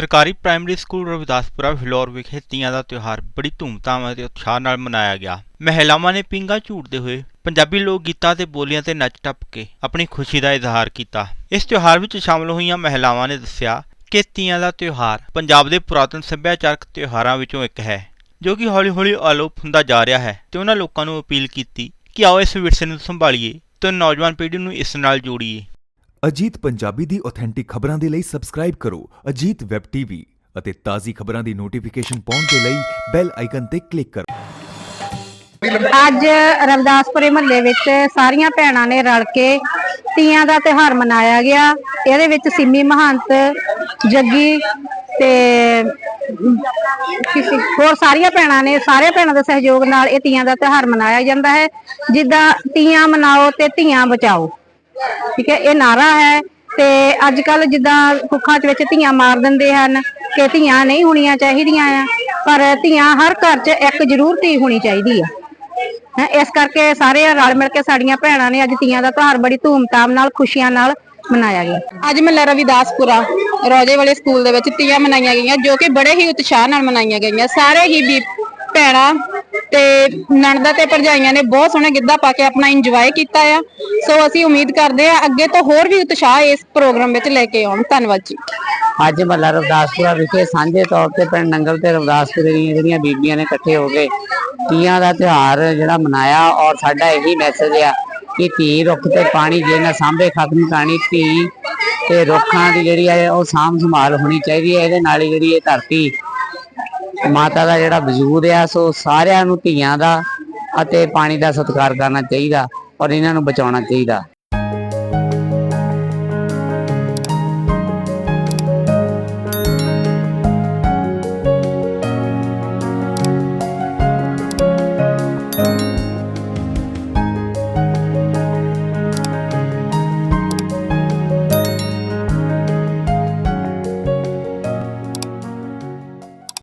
ਸਰਕਾਰੀ primary school ਰਵਿਦਾਸਪੁਰਾ Phillaur ਵਿਖੇ ਤੀਆਂ ਦਾ ਤਿਉਹਾਰ ਬੜੀ ਧੂਮਧਾਮ ਅਤੇ ਉਤਸ਼ਾਹ ਨਾਲ ਮਨਾਇਆ ਗਿਆ। ਮਹਿਲਾਵਾਂ ਨੇ ਪਿੰਗਾ ਝੂਟਦੇ ਹੋਏ ਪੰਜਾਬੀ ਲੋਕ ਗੀਤਾਂ ਤੇ ਬੋਲੀਆਂ ਤੇ ਨੱਚ ਟੱਪ ਕੇ ਆਪਣੀ ਖੁਸ਼ੀ ਦਾ ਇਜ਼ਹਾਰ ਕੀਤਾ। ਇਸ ਤਿਉਹਾਰ ਵਿੱਚ ਸ਼ਾਮਲ ਹੋਈਆਂ ਮਹਿਲਾਵਾਂ ਨੇ ਦੱਸਿਆ ਕਿ ਤੀਆਂ ਦਾ ਤਿਉਹਾਰ ਪੰਜਾਬ ਦੇ ਪੁਰਾਤਨ ਸੱਭਿਆਚਾਰਕ ਤਿਉਹਾਰਾਂ ਵਿੱਚੋਂ ਇੱਕ ਹੈ, ਜੋ ਕਿ ਹੌਲੀ-ਹੌਲੀ ਅਲੋਪ ਹੁੰਦਾ ਜਾ ਰਿਹਾ ਹੈ ਤੇ ਉਹਨਾਂ ਲੋਕਾਂ ਨੂੰ ਅਪੀਲ ਕੀਤੀ ਕਿ ਆਓ ਇਸ ਵਿਰਸੇ ਨੂੰ ਸੰਭਾਲੀਏ ਤੇ ਨੌਜਵਾਨ ਪੀੜ੍ਹੀ ਨੂੰ ਇਸ ਨਾਲ ਜੋੜੀਏ। ਅਜੀਤ ਪੰਜਾਬੀ ਦੀ ਆਥੈਂਟਿਕ ਖਬਰਾਂ ਦੇ ਲਈ ਸਬਸਕ੍ਰਾਈਬ ਕਰੋ ਅਜੀਤ ਵੈਬ ਟੀਵੀ ਅਤੇ ਤਾਜ਼ੀ ਖਬਰਾਂ ਦੀ ਨੋਟੀਫਿਕੇਸ਼ਨ ਪਾਉਣ ਦੇ ਲਈ ਬੈਲ ਆਈਕਨ ਤੇ ਕਲਿੱਕ ਕਰੋ। ਅੱਜ ਰਵਿਦਾਸਪੁਰੇ ਮਹੱਲੇ ਵਿੱਚ ਸਾਰੀਆਂ ਭੈਣਾਂ ਨੇ ਰਲ ਕੇ ਤੀਆਂ ਦਾ ਤਿਉਹਾਰ ਮਨਾਇਆ ਗਿਆ। ਇਹਦੇ ਵਿੱਚ ਸਿੰਮੀ ਮਹੰਤ, ਜੱਗੀ ਤੇ ਕਿਸੇ ਹੋਰ ਸਾਰੀਆਂ ਭੈਣਾਂ ਨੇ ਸਾਰੇ ਭੈਣਾਂ ਦੇ ਸਹਿਯੋਗ ਨਾਲ ਇਹ ਤੀਆਂ ਦਾ ਤਿਉਹਾਰ ਮਨਾਇਆ ਜਾਂਦਾ ਹੈ। ਜਿੱਦਾਂ ਤੀਆਂ ਮਨਾਓ ਤੇ ਧੀਆਂ ਬਚਾਓ। ਠੀਕ ਹੈ, ਇਹ ਨਾਰਾ ਹੈ ਤੇ ਅੱਜ ਕੱਲ ਜਿੱਦਾਂ ਕੁੱਖਾਂ ਚ ਵਿੱਚ ਧੀਆਂ ਮਾਰ ਦਿੰਦੇ ਹਨ ਕਿ ਧੀਆਂ ਨਹੀਂ ਹੋਣੀਆਂ ਚਾਹੀਦੀਆਂ ਆ, ਪਰ ਧੀਆਂ ਹਰ ਘਰ 'ਚ ਇੱਕ ਜ਼ਰੂਰ ਧੀ ਹੋਣੀ ਚਾਹੀਦੀ ਆ। ਇਸ ਕਰਕੇ ਸਾਰੇ ਰਲ ਮਿਲ ਕੇ ਸਾਡੀਆਂ ਭੈਣਾਂ ਨੇ ਅੱਜ ਤੀਆਂ ਦਾ ਤਿਉਹਾਰ ਬੜੀ ਧੂਮਧਾਮ ਨਾਲ, ਖੁਸ਼ੀਆਂ ਨਾਲ ਮਨਾਇਆ ਗਿਆ। ਅੱਜ ਮਹੱਲਾ ਰਵਿਦਾਸਪੁਰਾ, ਰੋਜੇ ਵਾਲੇ ਸਕੂਲ ਦੇ ਵਿੱਚ ਤੀਆਂ ਮਨਾਈਆਂ ਗਈਆਂ, ਜੋ ਕਿ ਬੜੇ ਹੀ ਉਤਸ਼ਾਹ ਨਾਲ ਮਨਾਈਆਂ ਗਈਆਂ। ਸਾਰੇ ਹੀ ਭੈਣਾਂ ਤੇ ਨਣਦਾਂ ਤੇ ਭਰਜਾਈਆਂ ਨੇ ਬਹੁਤ ਸੋਹਣਾ ਗਿੱਧਾ ਪਾ ਕੇ ਆਪਣਾ ਇੰਜੋਏ ਕੀਤਾ ਆ। ਸੋ ਅਸੀਂ ਉਮੀਦ ਕਰਦੇ ਆ ਅੱਗੇ ਤੋਂ ਹੋਰ ਵੀ ਉਤਸ਼ਾਹ ਇਸ ਪ੍ਰੋਗਰਾਮ ਵਿੱਚ ਲੈ ਕੇ ਆਉਣ। ਧੰਨਵਾਦ ਜੀ। ਅੱਜ ਮਹੱਲਾ ਰਵਿਦਾਸਪੁਰਾ ਵਿਖੇ ਸਾਂਝੇ ਤੌਰ ਤੇ ਪਿੰਡ ਨੰਗਲ ਤੇ ਰਵਿਦਾਸਪੁਰੇ ਦੀਆਂ ਜਿਹੜੀਆਂ ਬੀਬੀਆਂ ਨੇ ਇਕੱਠੇ ਹੋ ਕੇ ਤੀਆਂ ਦਾ ਤਿਉਹਾਰ ਜਿਹੜਾ ਮਨਾਇਆ ਔਰ ਸਾਡਾ ਇਹੀ ਮੈਸੇਜ ਆ ਕਿ ਧੀ ਰੁੱਖ ਤੇ ਪਾਣੀ ਜੇ ਨਾ ਸਾਂਭੇ, ਖਤਮ ਕਹਾਣੀ ਧੀ ਤੇ ਰੁੱਖਾਂ ਦੀ ਜਿਹੜੀ ਹੈ ਉਹ ਸਾਂਭ ਸੰਭਾਲ ਹੋਣੀ ਚਾਹੀਦੀ ਹੈ। ਇਹਦੇ ਨਾਲ ਹੀ ਜਿਹੜੀ ਇਹ ਧਰਤੀ ਮਾਤਾ ਦਾ ਜਿਹੜਾ ਵਜੂਦ ਆ, ਸੋ ਸਾਰਿਆਂ ਨੂੰ ਧੀਆਂ ਦਾ ਅਤੇ ਪਾਣੀ ਦਾ ਸਤਿਕਾਰ ਕਰਨਾ ਚਾਹੀਦਾ ਔਰ ਇਹਨਾਂ ਨੂੰ ਬਚਾਉਣਾ ਚਾਹੀਦਾ।